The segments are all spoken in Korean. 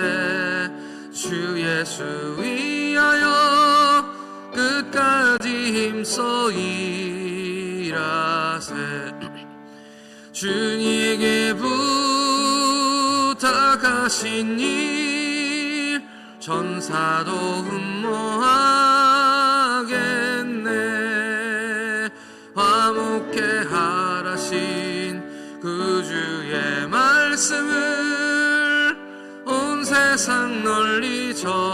때 주 예수 위하여 끝까지 힘써 일하세. 주님에게 부탁하신 일 전사도 흠모하겠네. 화목해 하라신 그 주의 말씀을 온 세상 널리 전하세.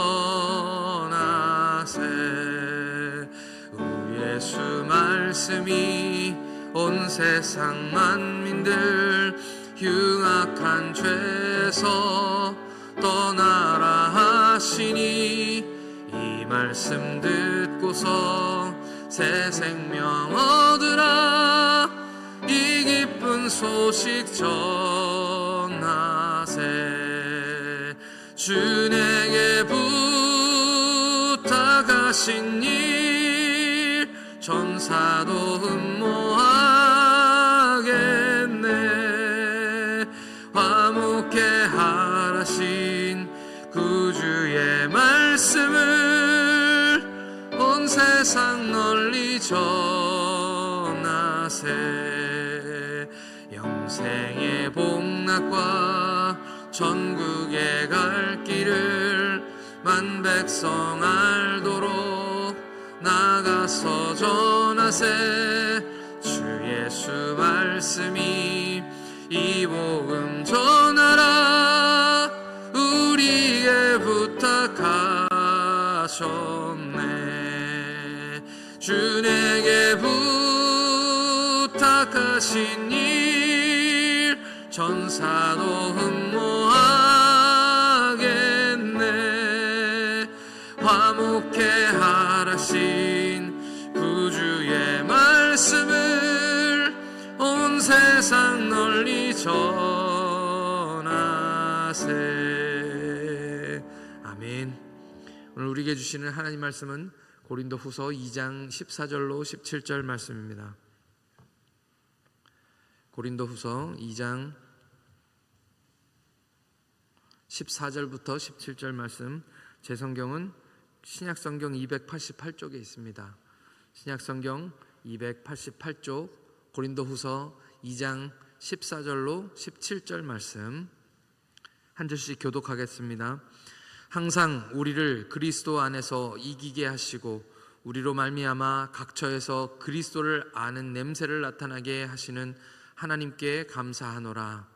우 예수 말씀이 온 세상 만민들 흉악한 죄에서 떠나라 하시니 이 말씀 듣고서 새 생명 얻으라. 이 기쁜 소식 전하세 주에게 부탁하신 일 전사도 흠모하겠네. 화목해 하라신 구주의 말씀을 온 세상 널리 전하세. 영생의 복락과 전국에 갈 길을 만 백성 알도록 나가서 전하세. 주 예수 말씀이 이 복음 전하라. 우리에게 부탁하셨네. 주에게 부탁하신 일 전사도 흠모 화목해 하라신 구주의 말씀을 온 세상 널리 전하세. 아멘. 오늘 우리에게 주시는 하나님 말씀은 고린도 후서 2장 14절로 17절 말씀입니다. 고린도 후서 2장 14절부터 17절 말씀. 제 성경은 신약 성경 288쪽에 있습니다. 신약 성경 288쪽 고린도 후서 2장 14절로 17절 말씀 한 절씩 교독하겠습니다. 항상 우리를 그리스도 안에서 이기게 하시고 우리로 말미암아 각처에서 그리스도를 아는 냄새를 나타나게 하시는 하나님께 감사하노라.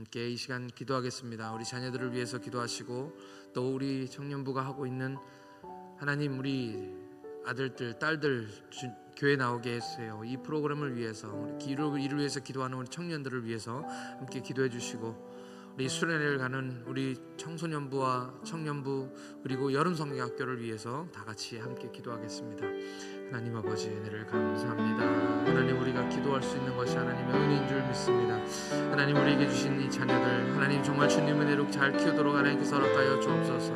함께 이 시간 기도하겠습니다. 우리 자녀들을 위해서 기도하시고 또 우리 청년부가 하고 있는 하나님 우리 아들들 딸들 주- 교회 나오게 해주세요. 이 프로그램을 위해서 우리 기를 이를 위해서 기도하는 우리 청년들을 위해서 함께 기도해 주시고 우리 수련회를 가는 우리 청소년부와 청년부 그리고 여름 성경학교를 위해서 다 같이 함께 기도하겠습니다. 하나님 아버지 은혜를 감사합니다. 하나님 우리가 기도할 수 있는 것이 하나님의 은혜인 줄 믿습니다. 하나님 우리에게 주신 이 자녀들 하나님 정말 주님 은혜로 잘 키우도록 하나님께서 허락하여 주옵소서.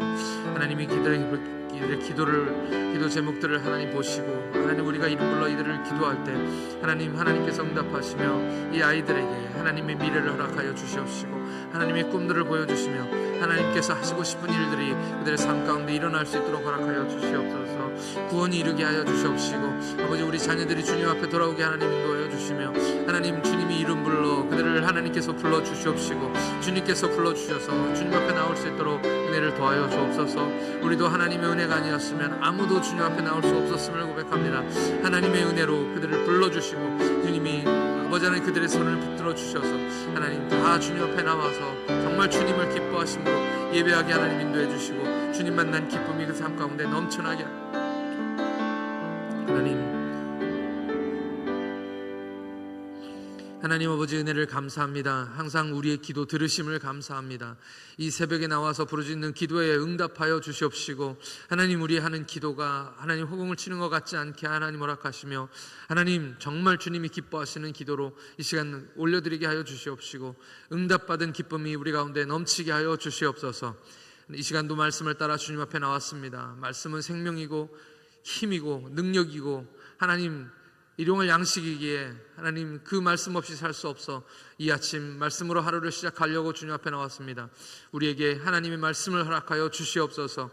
하나님이 기도를 이들의 기도를 기도 제목들을 하나님 보시고 하나님 우리가 이름 불러 이들을 기도할 때 하나님 하나님께서 응답하시며 이 아이들에게 하나님의 미래를 허락하여 주시옵시고 하나님의 꿈들을 보여주시며 하나님께서 하시고 싶은 일들이 그들의 삶 가운데 일어날 수 있도록 허락하여 주시옵소서. 구원이 이르게 하여 주시옵시고 아버지 우리 자녀들이 주님 앞에 돌아오게 하나님 인도하여 주시며 하나님 주님이 이름 불러 그들을 하나님께서 불러 주시옵시고 주님께서 불러 주셔서 주님 앞에 나올 수 있도록 은혜를 더하여 주옵소서. 우리도 하나님의 은혜가 아니었으면 아무도 주님 앞에 나올 수 없었음을 고백합니다. 하나님의 은혜로 그들을 불러주시고 주님이 아버지 하나님 그들의 손을 붙들어 주셔서 하나님 다 주님 앞에 나와서 정말 주님을 기뻐하심으로 예배하게 하나님 인도해 주시고 주님 만난 기쁨이 그 삶 가운데 넘쳐나게 하나님 하나님 아버지 은혜를 감사합니다. 항상 우리의 기도 들으심을 감사합니다. 이 새벽에 나와서 부르짖는 기도에 응답하여 주시옵시고 하나님 우리 하는 기도가 하나님 호공을 치는 것 같지 않게 하나님 허락하시며 하나님 정말 주님이 기뻐하시는 기도로 이 시간 올려드리게 하여 주시옵시고 응답받은 기쁨이 우리 가운데 넘치게 하여 주시옵소서. 이 시간도 말씀을 따라 주님 앞에 나왔습니다. 말씀은 생명이고 힘이고 능력이고 하나님 일용할 양식이기에 하나님 그 말씀 없이 살 수 없어 이 아침 말씀으로 하루를 시작하려고 주님 앞에 나왔습니다. 우리에게 하나님의 말씀을 허락하여 주시옵소서.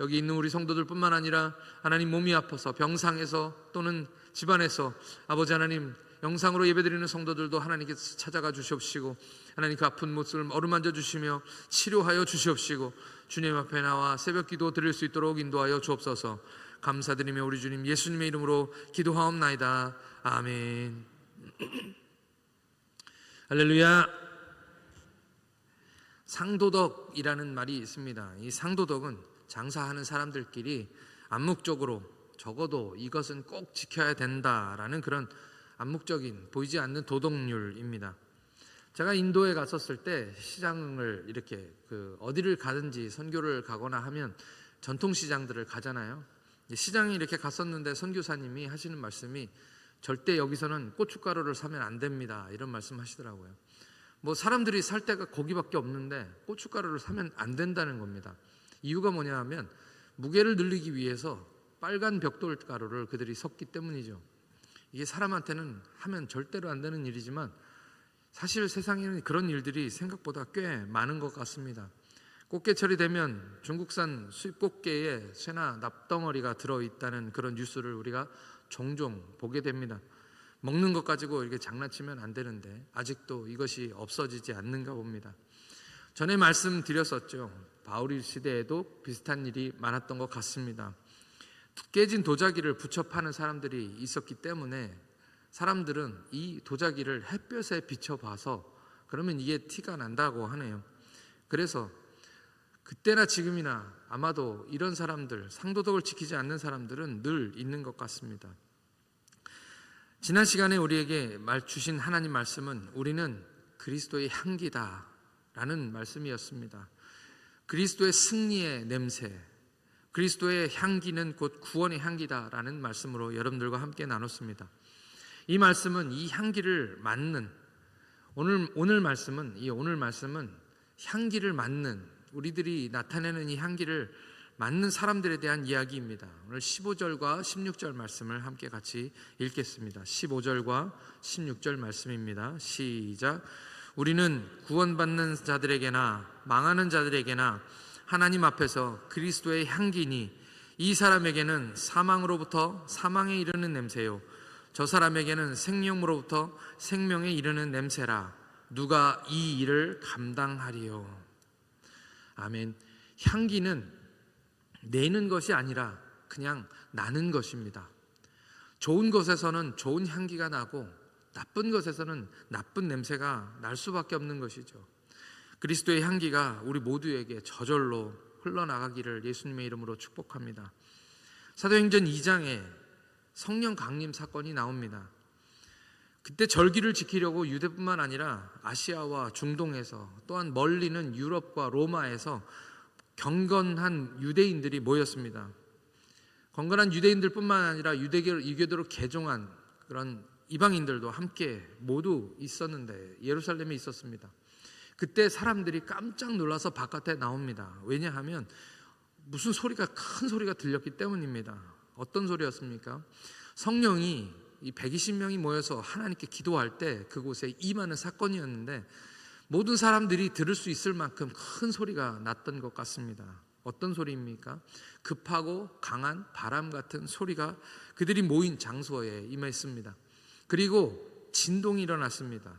여기 있는 우리 성도들뿐만 아니라 하나님 몸이 아파서 병상에서 또는 집안에서 아버지 하나님 영상으로 예배드리는 성도들도 하나님께서 찾아가 주시옵시고 하나님 그 아픈 모습을 어루만져 주시며 치료하여 주시옵시고 주님 앞에 나와 새벽 기도 드릴 수 있도록 인도하여 주옵소서. 감사드리며 우리 주님 예수님의 이름으로 기도하옵나이다. 아멘. 할렐루야. 상도덕이라는 말이 있습니다. 이 상도덕은 장사하는 사람들끼리 암묵적으로 적어도 이것은 꼭 지켜야 된다라는 그런 암묵적인 보이지 않는 도덕률입니다. 제가 인도에 갔었을 때 시장을 이렇게 그 어디를 가든지 선교를 가거나 하면 전통 시장들을 가잖아요. 시장에 이렇게 갔었는데 선교사님이 하시는 말씀이 절대 여기서는 고춧가루를 사면 안 됩니다. 이런 말씀 하시더라고요. 뭐 사람들이 살 때가 거기밖에 없는데 고춧가루를 사면 안 된다는 겁니다. 이유가 뭐냐 하면 무게를 늘리기 위해서 빨간 벽돌 가루를 그들이 섞기 때문이죠. 이게 사람한테는 하면 절대로 안 되는 일이지만 사실 세상에는 그런 일들이 생각보다 꽤 많은 것 같습니다. 꽃게철이 되면 중국산 수입 꽃게에 쇠나 납덩어리가 들어 있다는 그런 뉴스를 우리가 종종 보게 됩니다. 먹는 것 가지고 이렇게 장난치면 안 되는데 아직도 이것이 없어지지 않는가 봅니다. 전에 말씀드렸었죠. 바울이 시대에도 비슷한 일이 많았던 것 같습니다. 깨진 도자기를 붙여 파는 사람들이 있었기 때문에 사람들은 이 도자기를 햇볕에 비춰 봐서 그러면 이게 티가 난다고 하네요. 그래서 그때나 지금이나 아마도 이런 사람들, 상도덕을 지키지 않는 사람들은 늘 있는 것 같습니다. 지난 시간에 우리에게 말 주신 하나님 말씀은 우리는 그리스도의 향기다 라는 말씀이었습니다. 그리스도의 승리의 냄새, 그리스도의 향기는 곧 구원의 향기다 라는 말씀으로 여러분들과 함께 나눴습니다. 이 말씀은 이 향기를 맡는 오늘 오늘 말씀은 이 오늘 말씀은 향기를 맡는 우리들이 나타내는 이 향기를 맡는 사람들에 대한 이야기입니다. 오늘 15절과 16절 말씀을 함께 같이 읽겠습니다. 15절과 16절 말씀입니다. 시작. 우리는 구원받는 자들에게나 망하는 자들에게나 하나님 앞에서 그리스도의 향기니 이 사람에게는 사망으로부터 사망에 이르는 냄새요 저 사람에게는 생명으로부터 생명에 이르는 냄새라 누가 이 일을 감당하리요 아멘 향기는 내는 것이 아니라 그냥 나는 것입니다 좋은 것에서는 좋은 향기가 나고 나쁜 것에서는 나쁜 냄새가 날 수밖에 없는 것이죠 그리스도의 향기가 우리 모두에게 저절로 흘러나가기를 예수님의 이름으로 축복합니다. 사도행전 2장에 성령 강림 사건이 나옵니다. 그때 절기를 지키려고 유대뿐만 아니라 아시아와 중동에서 또한 멀리는 유럽과 로마에서 경건한 유대인들이 모였습니다. 경건한 유대인들뿐만 아니라 유대교 유교도로 개종한 그런 이방인들도 함께 모두 있었는데 예루살렘에 있었습니다. 그때 사람들이 깜짝 놀라서 바깥에 나옵니다. 왜냐하면 무슨 소리가 큰 소리가 들렸기 때문입니다. 어떤 소리였습니까? 성령이 이 120명이 모여서 하나님께 기도할 때 그곳에 임하는 사건이었는데 모든 사람들이 들을 수 있을 만큼 큰 소리가 났던 것 같습니다. 어떤 소리입니까? 급하고 강한 바람 같은 소리가 그들이 모인 장소에 임했습니다. 그리고 진동이 일어났습니다.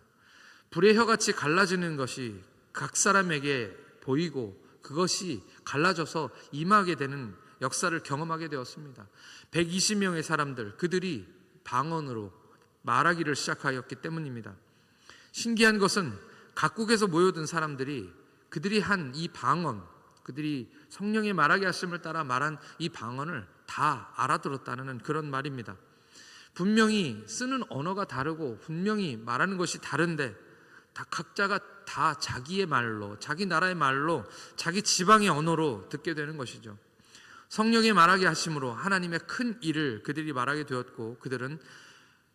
불의 혀같이 갈라지는 것이 각 사람에게 보이고 그것이 갈라져서 임하게 되는 역사를 경험하게 되었습니다. 120명의 사람들, 그들이 방언으로 말하기를 시작하였기 때문입니다. 신기한 것은 각국에서 모여든 사람들이 그들이 한 이 방언, 그들이 성령의 말하게 하심을 따라 말한 이 방언을 다 알아들었다는 그런 말입니다. 분명히 쓰는 언어가 다르고 분명히 말하는 것이 다른데 다 각자가 다 자기의 말로, 자기 나라의 말로, 자기 지방의 언어로 듣게 되는 것이죠. 성령의 말하게 하심으로 하나님의 큰 일을 그들이 말하게 되었고 그들은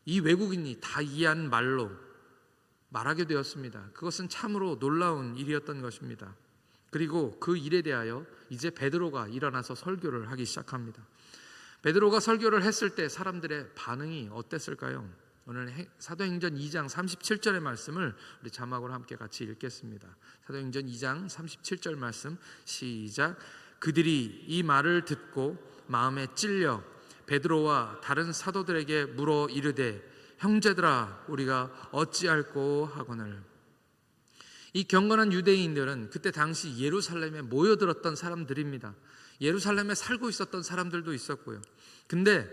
이 외국인이 다 이해하는 말로 말하게 되었습니다. 그것은 참으로 놀라운 일이었던 것입니다. 그리고 그 일에 대하여 이제 베드로가 일어나서 설교를 하기 시작합니다. 베드로가 설교를 했을 때 사람들의 반응이 어땠을까요? 오늘 사도행전 2장 37절의 말씀을 우리 자막으로 함께 같이 읽겠습니다. 사도행전 2장 37절 말씀 시작. 그들이 이 말을 듣고 마음에 찔려 베드로와 다른 사도들에게 물어 이르되 형제들아 우리가 어찌할꼬 하거늘 이 경건한 유대인들은 그때 당시 예루살렘에 모여들었던 사람들입니다. 예루살렘에 살고 있었던 사람들도 있었고요. 근데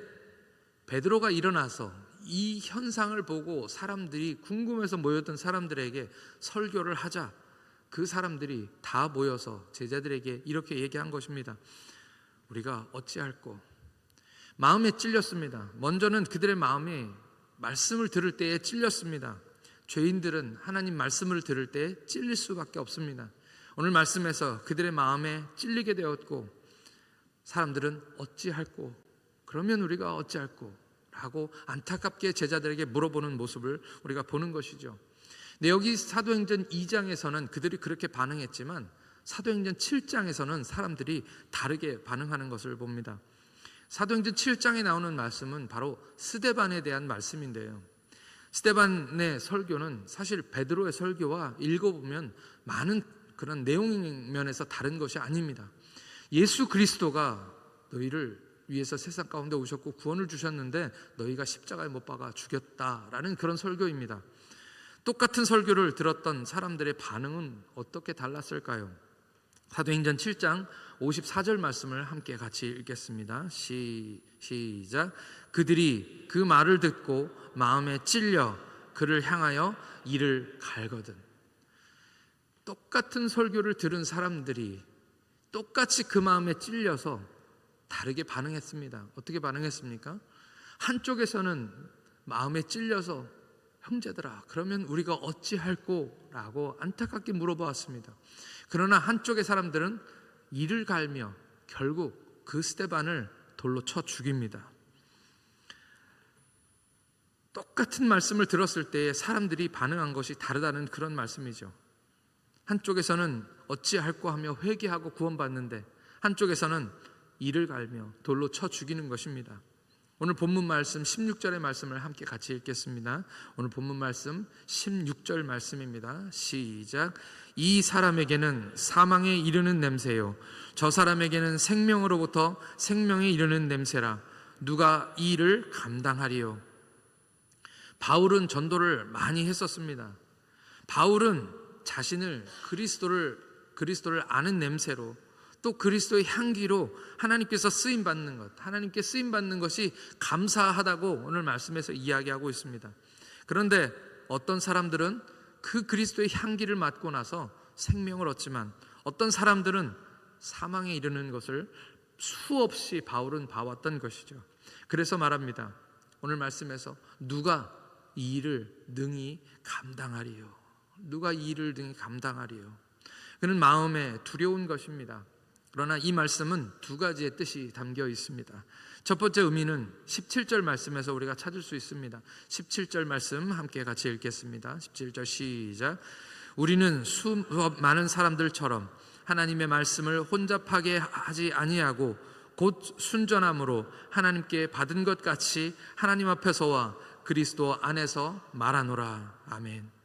베드로가 일어나서 이 현상을 보고 사람들이 궁금해서 모였던 사람들에게 설교를 하자 그 사람들이 다 모여서 제자들에게 이렇게 얘기한 것입니다. 우리가 어찌할꼬? 마음에 찔렸습니다. 먼저는 그들의 마음이 말씀을 들을 때에 찔렸습니다. 죄인들은 하나님 말씀을 들을 때 찔릴 수밖에 없습니다. 오늘 말씀에서 그들의 마음에 찔리게 되었고 사람들은 어찌할꼬? 그러면 우리가 어찌할꼬? 라고 안타깝게 제자들에게 물어보는 모습을 우리가 보는 것이죠. 근데 여기 사도행전 2장에서는 그들이 그렇게 반응했지만 사도행전 7장에서는 사람들이 다르게 반응하는 것을 봅니다. 사도행전 7장에 나오는 말씀은 바로 스데반에 대한 말씀인데요. 스데반의 설교는 사실 베드로의 설교와 읽어보면 많은 그런 내용 면에서 다른 것이 아닙니다. 예수 그리스도가 너희를 위해서 세상 가운데 오셨고 구원을 주셨는데 너희가 십자가에 못 박아 죽였다라는 그런 설교입니다. 똑같은 설교를 들었던 사람들의 반응은 어떻게 달랐을까요? 사도행전 7장 54절 말씀을 함께 같이 읽겠습니다. 시, 시작. 그들이 그 말을 듣고 마음에 찔려 그를 향하여 이를 갈거든. 똑같은 설교를 들은 사람들이 똑같이 그 마음에 찔려서 다르게 반응했습니다. 어떻게 반응했습니까? 한쪽에서는 마음에 찔려서 형제들아, 그러면 우리가 어찌할꼬? 라고 안타깝게 물어보았습니다. 그러나 한쪽의 사람들은 이를 갈며 결국 그 스테반을 돌로 쳐 죽입니다. 똑같은 말씀을 들었을 때에 사람들이 반응한 것이 다르다는 그런 말씀이죠. 한쪽에서는 어찌할꼬 하며 회개하고 구원받는데 한쪽에서는 이를 갈며 돌로 쳐 죽이는 것입니다. 오늘 본문 말씀 16절의 말씀을 함께 같이 읽겠습니다. 오늘 본문 말씀 16절 말씀입니다. 시작. 이 사람에게는 사망에 이르는 냄새요. 저 사람에게는 생명으로부터 생명에 이르는 냄새라. 누가 이 일을 감당하리요? 바울은 전도를 많이 했었습니다. 바울은 자신을 그리스도를 그리스도를 아는 냄새로 또 그리스도의 향기로 하나님께서 쓰임 받는 것, 하나님께 쓰임 받는 것이 감사하다고 오늘 말씀에서 이야기하고 있습니다. 그런데 어떤 사람들은 그 그리스도의 향기를 맡고 나서 생명을 얻지만 어떤 사람들은 사망에 이르는 것을 수없이 바울은 봐왔던 것이죠. 그래서 말합니다. 오늘 말씀에서 누가 이 일을 능히 감당하리요. 누가 이 일을 능히 감당하리요. 그는 마음에 두려운 것입니다. 그러나 이 말씀은 두 가지의 뜻이 담겨 있습니다. 첫 번째 의미는 17절 말씀에서 우리가 찾을 수 있습니다. 17절 말씀 함께 같이 읽겠습니다. 17절 시작. 우리는 수업 많은 사람들처럼 하나님의 말씀을 혼잡하게 하지 아니하고 곧 순전함으로 하나님께 받은 것 같이 하나님 앞에서와 그리스도 안에서 말하노라. 아멘.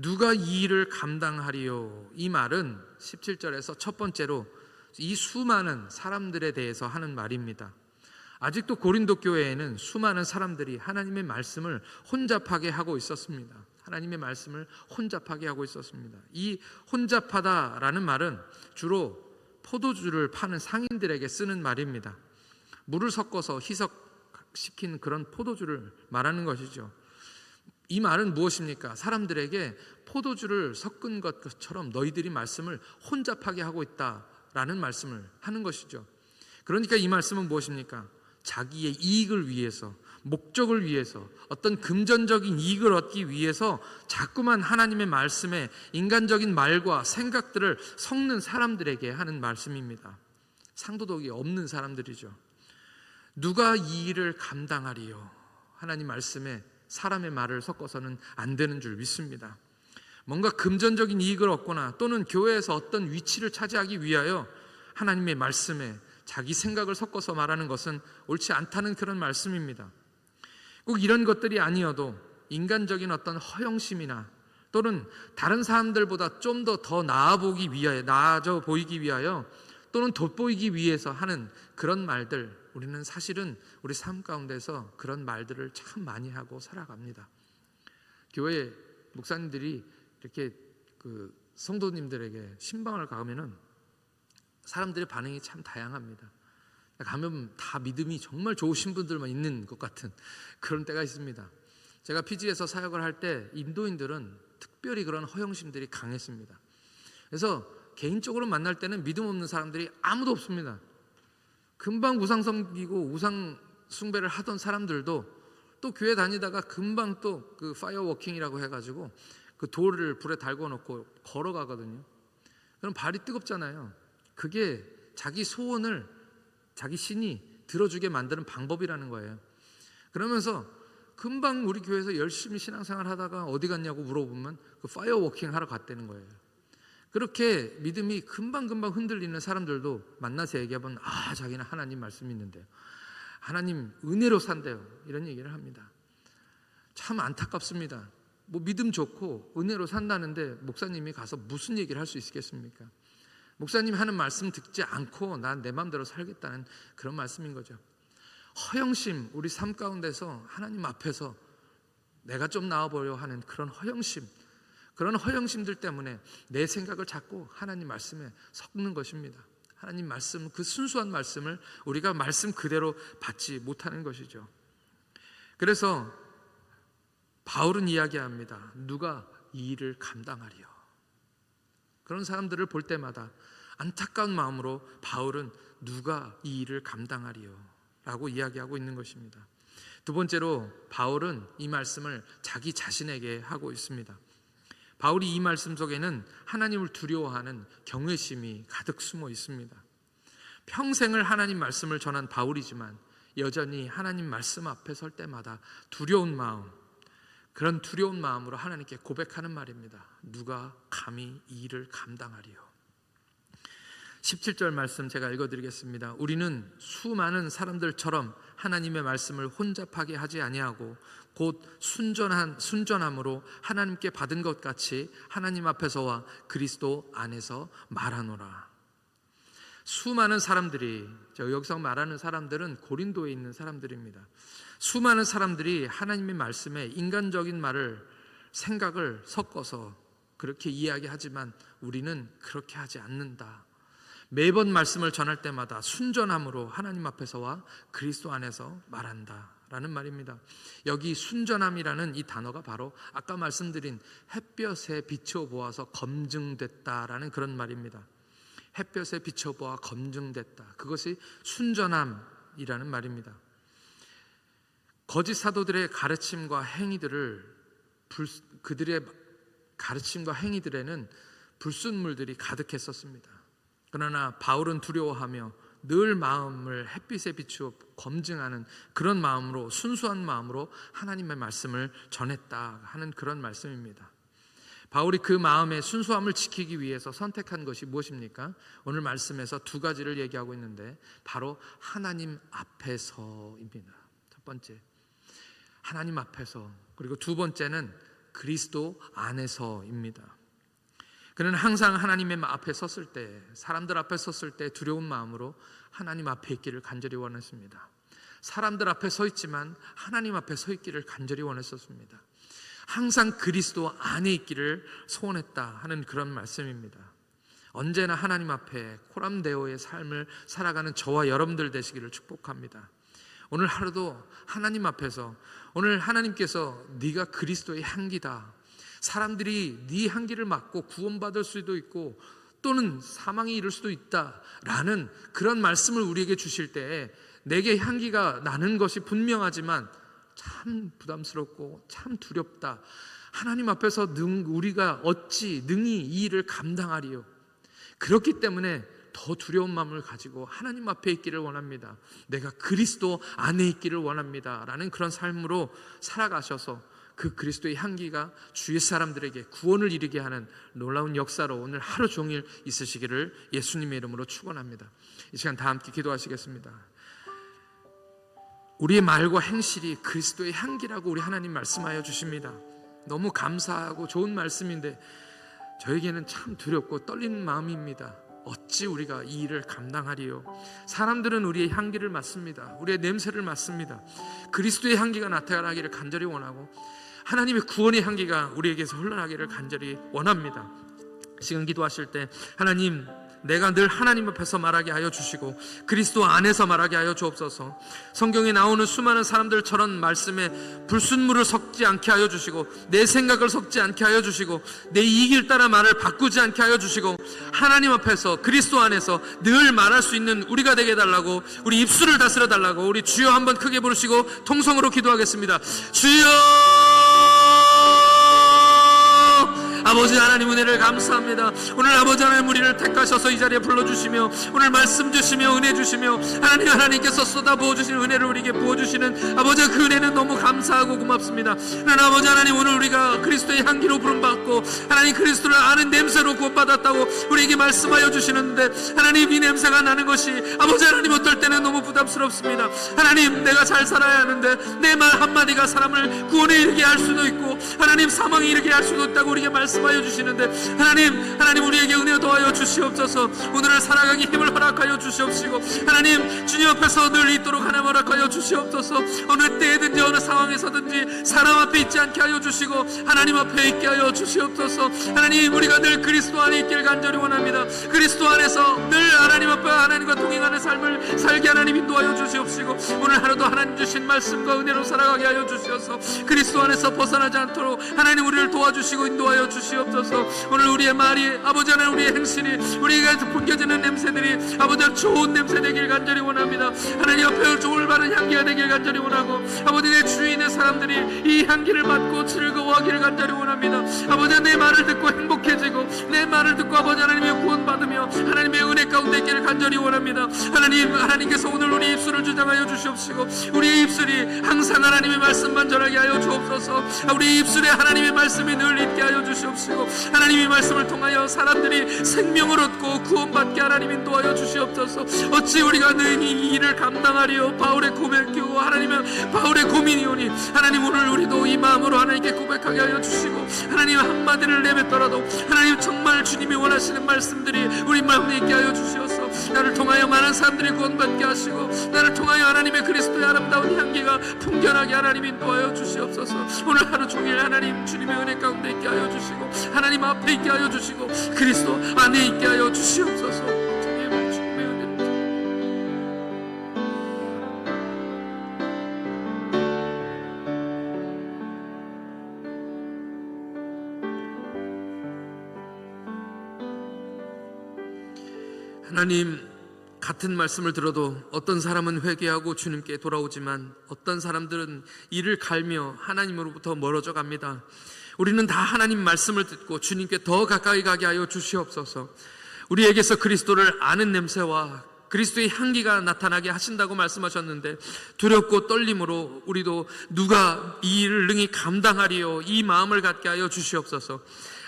누가 이 일을 감당하리요? 이 말은 17절에서 첫 번째로 이 수많은 사람들에 대해서 하는 말입니다. 아직도 고린도 교회에는 수많은 사람들이 하나님의 말씀을 혼잡하게 하고 있었습니다. 하나님의 말씀을 혼잡하게 하고 있었습니다. 이 혼잡하다라는 말은 주로 포도주를 파는 상인들에게 쓰는 말입니다. 물을 섞어서 희석시킨 그런 포도주를 말하는 것이죠. 이 말은 무엇입니까? 사람들에게 포도주를 섞은 것처럼 너희들이 말씀을 혼잡하게 하고 있다라는 말씀을 하는 것이죠. 그러니까 이 말씀은 무엇입니까? 자기의 이익을 위해서, 목적을 위해서, 어떤 금전적인 이익을 얻기 위해서 자꾸만 하나님의 말씀에 인간적인 말과 생각들을 섞는 사람들에게 하는 말씀입니다. 상도덕이 없는 사람들이죠. 누가 이 일을 감당하리요? 하나님 말씀에 사람의 말을 섞어서는 안 되는 줄 믿습니다. 뭔가 금전적인 이익을 얻거나 또는 교회에서 어떤 위치를 차지하기 위하여 하나님의 말씀에 자기 생각을 섞어서 말하는 것은 옳지 않다는 그런 말씀입니다. 꼭 이런 것들이 아니어도 인간적인 어떤 허영심이나 또는 다른 사람들보다 좀 더 더 나아 보기 위하여 나아져 보이기 위하여 또는 돋보이기 위해서 하는 그런 말들 우리는 사실은 우리 삶 가운데서 그런 말들을 참 많이 하고 살아갑니다. 교회 목사님들이 이렇게 그 성도님들에게 신방을 가면은 사람들의 반응이 참 다양합니다. 가면 다 믿음이 정말 좋으신 분들만 있는 것 같은 그런 때가 있습니다. 제가 피지에서 사역을 할 때 인도인들은 특별히 그런 허영심들이 강했습니다. 그래서 개인적으로 만날 때는 믿음 없는 사람들이 아무도 없습니다. 금방 우상 섬기고 우상 숭배를 하던 사람들도 또 교회 다니다가 금방 또 그 파이어 워킹이라고 해가지고 그 돌을 불에 달궈 놓고 걸어가거든요. 그럼 발이 뜨겁잖아요. 그게 자기 소원을 자기 신이 들어주게 만드는 방법이라는 거예요. 그러면서 금방 우리 교회에서 열심히 신앙생활 하다가 어디 갔냐고 물어보면 그 파이어 워킹 하러 갔다는 거예요. 그렇게 믿음이 금방금방 흔들리는 사람들도 만나서 얘기하면 아 자기는 하나님 말씀 믿는데요. 하나님 은혜로 산대요. 이런 얘기를 합니다. 참 안타깝습니다. 뭐 믿음 좋고 은혜로 산다는데 목사님이 가서 무슨 얘기를 할 수 있겠습니까? 목사님 하는 말씀 듣지 않고 난 내 마음대로 살겠다는 그런 말씀인 거죠. 허영심 우리 삶 가운데서 하나님 앞에서 내가 좀 나와보려 하는 그런 허영심 그런 허영심들 때문에 내 생각을 자꾸 하나님 말씀에 섞는 것입니다. 하나님 말씀 그 순수한 말씀을 우리가 말씀 그대로 받지 못하는 것이죠. 그래서 바울은 이야기합니다. 누가 이 일을 감당하리요? 그런 사람들을 볼 때마다 안타까운 마음으로 바울은 누가 이 일을 감당하리요? 라고 이야기하고 있는 것입니다. 두 번째로 바울은 이 말씀을 자기 자신에게 하고 있습니다. 바울이 이 말씀 속에는 하나님을 두려워하는 경외심이 가득 숨어 있습니다. 평생을 하나님 말씀을 전한 바울이지만 여전히 하나님 말씀 앞에 설 때마다 두려운 마음, 그런 두려운 마음으로 하나님께 고백하는 말입니다. 누가 감히 이 일을 감당하리요? 17절 말씀 제가 읽어드리겠습니다. 우리는 수많은 사람들처럼 하나님의 말씀을 혼잡하게 하지 아니하고 곧 순전한 순전함으로 하나님께 받은 것 같이 하나님 앞에서와 그리스도 안에서 말하노라. 수많은 사람들이 저 여기서 말하는 사람들은 고린도에 있는 사람들입니다. 수많은 사람들이 하나님의 말씀에 인간적인 말을 생각을 섞어서 그렇게 이야기하지만 우리는 그렇게 하지 않는다. 매번 말씀을 전할 때마다 순전함으로 하나님 앞에서와 그리스도 안에서 말한다. 라는 말입니다. 여기 순전함이라는 이 단어가 바로 아까 말씀드린 햇볕에 비춰 보아서 검증됐다라는 그런 말입니다. 햇볕에 비춰 보아 검증됐다. 그것이 순전함이라는 말입니다. 거짓 사도들의 가르침과 행위들을 불, 그들의 가르침과 행위들에는 불순물들이 가득했었습니다. 그러나 바울은 두려워하며 늘 마음을 햇빛에 비추어 검증하는 그런 마음으로 순수한 마음으로 하나님의 말씀을 전했다 하는 그런 말씀입니다. 바울이 그 마음의 순수함을 지키기 위해서 선택한 것이 무엇입니까? 오늘 말씀에서 두 가지를 얘기하고 있는데 바로 하나님 앞에서입니다. 첫 번째, 하나님 앞에서 그리고 두 번째는 그리스도 안에서입니다. 그는 항상 하나님의 앞에 섰을 때, 사람들 앞에 섰을 때 두려운 마음으로 하나님 앞에 있기를 간절히 원했습니다. 사람들 앞에 서 있지만 하나님 앞에 서 있기를 간절히 원했었습니다. 항상 그리스도 안에 있기를 소원했다 하는 그런 말씀입니다. 언제나 하나님 앞에 코람데오의 삶을 살아가는 저와 여러분들 되시기를 축복합니다. 오늘 하루도 하나님 앞에서 오늘 하나님께서 네가 그리스도의 향기다. 사람들이 네 향기를 맡고 구원받을 수도 있고 또는 사망에 이를 수도 있다라는 그런 말씀을 우리에게 주실 때 내게 향기가 나는 것이 분명하지만 참 부담스럽고 참 두렵다. 하나님 앞에서 능, 우리가 어찌 능히 이 일을 감당하리요. 그렇기 때문에 더 두려운 마음을 가지고 하나님 앞에 있기를 원합니다. 내가 그리스도 안에 있기를 원합니다. 라는 그런 삶으로 살아가셔서 그 그리스도의 향기가 주위 사람들에게 구원을 이루게 하는 놀라운 역사로 오늘 하루 종일 있으시기를 예수님의 이름으로 축원합니다. 이 시간 다 함께 기도하시겠습니다. 우리의 말과 행실이 그리스도의 향기라고 우리 하나님 말씀하여 주십니다. 너무 감사하고 좋은 말씀인데 저에게는 참 두렵고 떨리는 마음입니다. 어찌 우리가 이 일을 감당하리요? 사람들은 우리의 향기를 맡습니다. 우리의 냄새를 맡습니다. 그리스도의 향기가 나타나기를 간절히 원하고 하나님의 구원의 향기가 우리에게서 흘러나기를 간절히 원합니다. 지금 기도하실 때 하나님 내가 늘 하나님 앞에서 말하게 하여 주시고 그리스도 안에서 말하게 하여 주옵소서. 성경에 나오는 수많은 사람들처럼 말씀에 불순물을 섞지 않게 하여 주시고 내 생각을 섞지 않게 하여 주시고 내 이익을 따라 말을 바꾸지 않게 하여 주시고 하나님 앞에서 그리스도 안에서 늘 말할 수 있는 우리가 되게 해달라고 우리 입술을 다스려 달라고 우리 주여 한번 크게 부르시고 통성으로 기도하겠습니다. 주여 아버지 하나님 은혜를 감사합니다. 오늘 아버지 하나님 우리를 택하셔서 이 자리에 불러주시며 오늘 말씀 주시며 은혜 주시며 하나님 하나님께서 쏟아 부어주시는 은혜를 우리에게 부어 주시는 아버지 그 은혜는 너무 감사하고 고맙습니다. 하나님 아버지 하나님 오늘 우리가 그리스도의 향기로 부름 받고 하나님 그리스도를 아는 냄새로 구원받았다고 우리에게 말씀하여 주시는데 하나님 이 냄새가 나는 것이 아버지 하나님 어떨 때는 너무 부담스럽습니다. 하나님 내가 잘 살아야 하는데 내 말 한마디가 사람을 구원에 이르게 할 수도 있고 하나님 사망에 이르게 할 수도 있다고 우리에게 말씀 하여 주시는데 하나님 하나님 우리에게 은혜 더하여 주시옵소서. 오늘을 살아가기 힘을 허락하여 주시옵시고 하나님 주님 앞에서 늘 있도록 하나님 허락하여 주시옵소서. 어느 때든지 어느 상황에서든지 사람 앞에 있지 않게 하여 주시고 하나님 앞에 있게 하여 주시옵소서. 하나님 우리가 늘 그리스도 안에 있기를 간절히 원합니다. 그리스도 안에서 늘 하나님 앞에 하나님과 동행하는 삶을 살게 하나님 인도하여 주시옵시고 오늘 하루도 하나님 주신 말씀과 은혜로 살아가게 하여 주시옵소서 그리스도 안에서 벗어나지 않도록 하나님 우리를 도와주시고 인도하여 주시옵소서 오늘 우리의 말이 아버지 하나님 우리의 행실이 우리에게 풍겨지는 냄새들이 아버지 하나님 좋은 냄새 되길 간절히 원합니다. 하나님 앞에 좋을 바른 향기가 되길 간절히 원하고 아버지 내 주인의 사람들이 이 향기를 맡고 즐거워하기를 간절히 원합니다. 아버지 내 말을 듣고 행복해지고 내 말을 듣고 아버지 하나님의 구원받으며 하나님의 은혜 가운데 있기를 간절히 원합니다. 하나님 하나님께서 오늘 우리 입술을 주장하여 주시옵시고 우리의 입술이 항상 하나님의 말씀만 전하게 하여 주옵소서. 우리 입술에 하나님의 말씀이 늘 있게 하여 주시옵 시고 하나님의 말씀을 통하여 사람들이 생명을 얻고 구원받게 하나님 인도하여 주시옵소서. 어찌 우리가 능히 이 일을 감당하리요? 바울의 고백이오. 하나님은 바울의 고민이오니 하나님 오늘 우리도 이 마음으로 하나님께 고백하게 하여 주시고 하나님 한마디를 내뱉더라도 하나님 정말 주님이 원하시는 말씀들이 우리 마음에 있게 하여 주시옵소서 나를 통하여 많은 사람들이 구원받게 하시고 나를 통하여 하나님의 그리스도의 아름다운 향기가 풍겨나게 하나님 인도하여 주시옵소서. 오늘 하루 종일 하나님 주님의 은혜 가운데 있게 하여 주시고 하나님 앞에 있게 하여 주시고 그리스도 안에 있게 하여 주시옵소서 하나님 같은 말씀을 들어도 어떤 사람은 회개하고 주님께 돌아오지만 어떤 사람들은 이를 갈며 하나님으로부터 멀어져 갑니다. 우리는 다 하나님 말씀을 듣고 주님께 더 가까이 가게 하여 주시옵소서. 우리에게서 그리스도를 아는 냄새와 그리스도의 향기가 나타나게 하신다고 말씀하셨는데 두렵고 떨림으로 우리도 누가 이 일을 능히 감당하리요 이 마음을 갖게 하여 주시옵소서.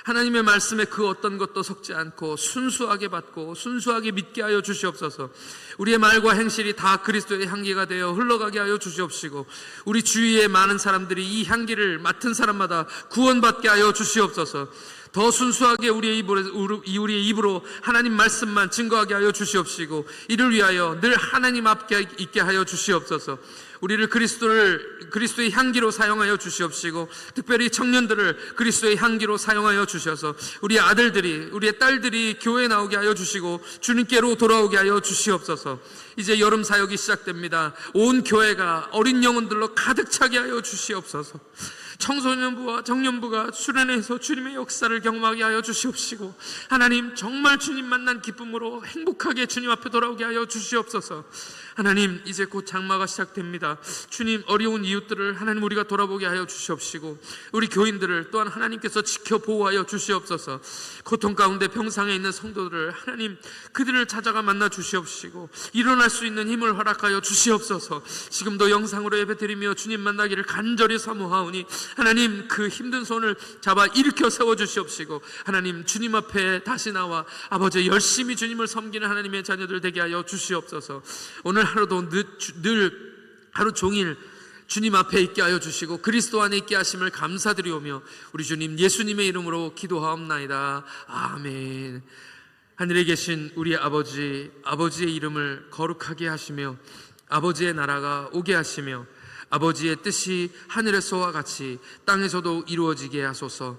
하나님의 말씀에 그 어떤 것도 섞지 않고 순수하게 받고 순수하게 믿게 하여 주시옵소서. 우리의 말과 행실이 다 그리스도의 향기가 되어 흘러가게 하여 주시옵시고 우리 주위에 많은 사람들이 이 향기를 맡은 사람마다 구원받게 하여 주시옵소서. 더 순수하게 우리의 입으로, 우리의 입으로 하나님 말씀만 증거하게 하여 주시옵시고 이를 위하여 늘 하나님 앞에 있게 하여 주시옵소서. 우리를 그리스도를 그리스도의 향기로 사용하여 주시옵시고 특별히 청년들을 그리스도의 향기로 사용하여 주셔서 우리 아들들이 우리의 딸들이 교회에 나오게 하여 주시고 주님께로 돌아오게 하여 주시옵소서. 이제 여름 사역이 시작됩니다. 온 교회가 어린 영혼들로 가득 차게 하여 주시옵소서. 청소년부와 청년부가 수련회에서 주님의 역사를 경험하게 하여 주시옵시고 하나님 정말 주님 만난 기쁨으로 행복하게 주님 앞에 돌아오게 하여 주시옵소서. 하나님 이제 곧 장마가 시작됩니다. 주님 어려운 이웃들을 하나님 우리가 돌아보게 하여 주시옵시고 우리 교인들을 또한 하나님께서 지켜 보호하여 주시옵소서. 고통 가운데 병상에 있는 성도들을 하나님 그들을 찾아가 만나 주시옵시고 일어날 수 있는 힘을 허락하여 주시옵소서. 지금도 영상으로 예배드리며 주님 만나기를 간절히 사모하오니 하나님 그 힘든 손을 잡아 일으켜 세워 주시옵시고 하나님 주님 앞에 다시 나와 아버지 열심히 주님을 섬기는 하나님의 자녀들 되게 하여 주시옵소서. 오늘 하루도 늘, 늘 하루 종일 주님 앞에 있게 하여 주시고 그리스도 안에 있게 하심을 감사드리오며 우리 주님 예수님의 이름으로 기도하옵나이다. 아멘. 하늘에 계신 우리 아버지 아버지의 이름을 거룩하게 하시며 아버지의 나라가 오게 하시며 아버지의 뜻이 하늘에서와 같이 땅에서도 이루어지게 하소서.